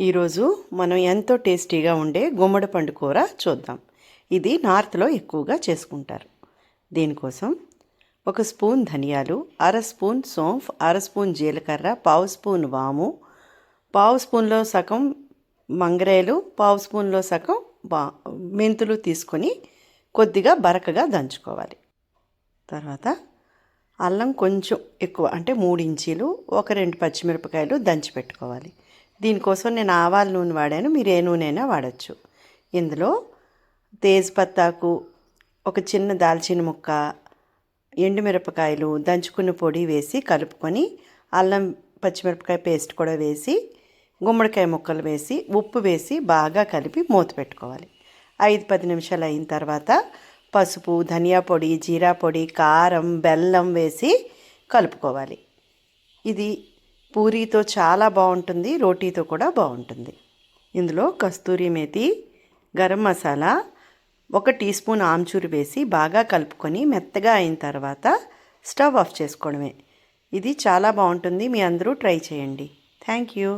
ఈరోజు మనం ఎంతో టేస్టీగా ఉండే గుమ్మడి పండు కూర చూద్దాం. ఇది నార్త్లో ఎక్కువగా చేసుకుంటారు. దీనికోసం ఒక స్పూన్ ధనియాలు అర స్పూన్ సోంఫ్ అర స్పూన్ జీలకర్ర పావు స్పూన్ వాము పావు స్పూన్లో సగం మంగరేలు పావు స్పూన్లో సగం బా మెంతులు తీసుకొని కొద్దిగా బరకగా దంచుకోవాలి. తర్వాత అల్లం కొంచెం ఎక్కువ అంటే మూడు ఇంచీలు ఒక రెండు పచ్చిమిరపకాయలు దంచి పెట్టుకోవాలి. దీనికోసం నేను ఆవాల నూనె వాడాను మీరు ఏ నూనె అయినా వాడచ్చు. ఇందులో తేజ్పత్తాకు ఒక చిన్న దాల్చిన ముక్క ఎండుమిరపకాయలు దంచుకున్న పొడి వేసి కలుపుకొని అల్లం పచ్చిమిరపకాయ పేస్ట్ కూడా వేసి గుమ్మడికాయ ముక్కలు వేసి ఉప్పు వేసి బాగా కలిపి మూత పెట్టుకోవాలి. ఐదు పది నిమిషాలు అయిన తర్వాత పసుపు ధనియా పొడి జీరా పొడి కారం బెల్లం వేసి కలుపుకోవాలి. ఇది పూరీతో చాలా బాగుంటుంది రోటీతో కూడా బాగుంటుంది. ఇందులో కస్తూరి మేతి గరం మసాలా ఒక టీ స్పూన్ ఆమ్చూరు వేసి బాగా కలుపుకొని మెత్తగా అయిన తర్వాత స్టవ్ ఆఫ్ చేసుకోవడమే. ఇది చాలా బాగుంటుంది మీ అందరూ ట్రై చేయండి. Thank you.